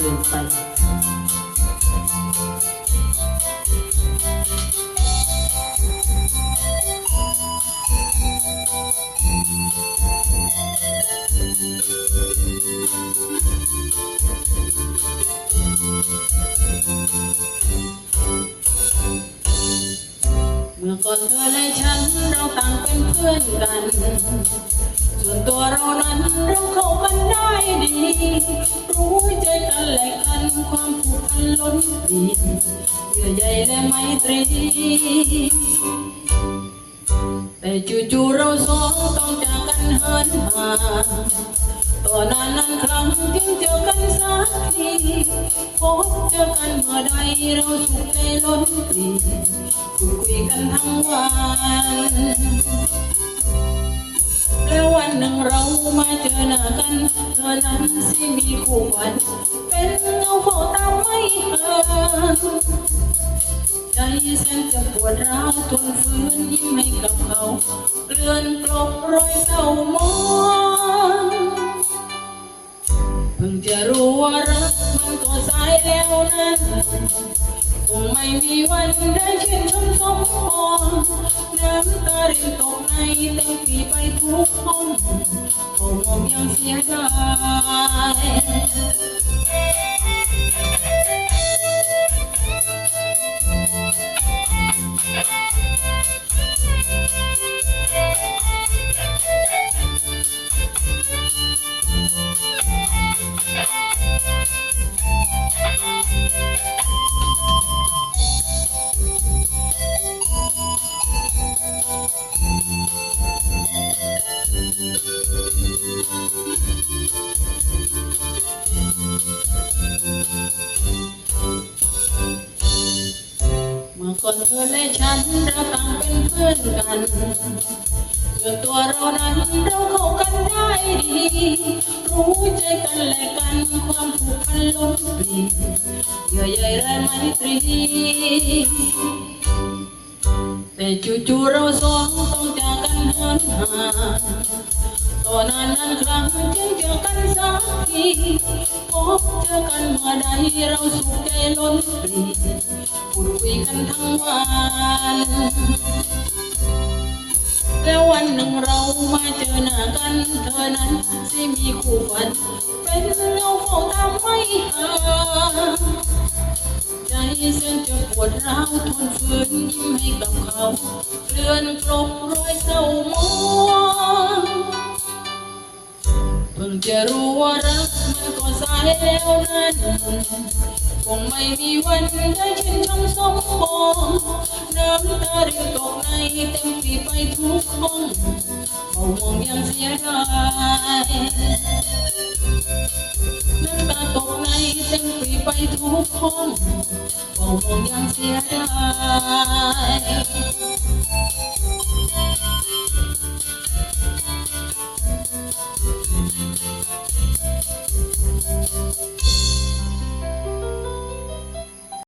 เกินไปเมื่อก่อนเธอและฉันเราต่างเป็นเพื่อนกัน ส่วนตัวเรานั้นเราเข้า ด้ดี รู้ใจกันและกันความผูกพันล้นปีเยื่อใยและไมตรี แต่จู่ๆเราสองต้องจากกันเหินห่างต่อนานนั้นครั้งจึงเจอกันสักทีพบเจอกันเมื่อใดเราสุขใจล้นปรีพูดคุยกันทั้งวันแล้ววันหนึ่งเรามาเจอหน้ากัน เธอนั้นสิมีคู่หวันเป็นเงาเฝ้าตาไม่ห่างใจแสนจะปวดร้าวทนฝืนยิ้มให้กับเขาเกลื่อนกลบรอยเศร้ามองเพิ่งจะรู้ว่ารักมันก็สายแล้วนั้นคงไม่มีวันได้ชื่นชมสมพรน้ำตารินตกในเต็มปีไปทุกห้องคงมองยังเสียดาย มื่อก่อนเธอและฉันเราต่างเป็นเพื่อนกันส่วนตัวเรานั้นเราเข้ากันได้ดี รู้ใจกันและกันความผูกพันล้นปรีเยื่อใยและไมตรี แต่จู่ๆเราสอง อนหาตอนนั้นนั้นครั้งจึงเจอกันสักทีพบเจอกันเมื่อใดเราสุขใจล้นปรีพูดคุยกันทั้งวันแล้ววันหนึ่งเรามาเจอหน้ากันเธอนั้นสิมีคู่ฝันเป็นเงาเฝ้าตามไม่ห่างใจเส้นจะปวดร้าวทนฝืนยิ้มให้กับเขาเลื่อนกลบรอยเศร้า จะรู้ว่ารักมันก็สายแล้วนั้นคงไม่มีวันได้ชื่นชมสมปองน้ำตาเรินตกในเต็มปีไปทุกห้องเขาห่วงยังเสียดายน้ำตาตกในเต็มปีไปทุกห้องเขาห่วงยังเสียดาย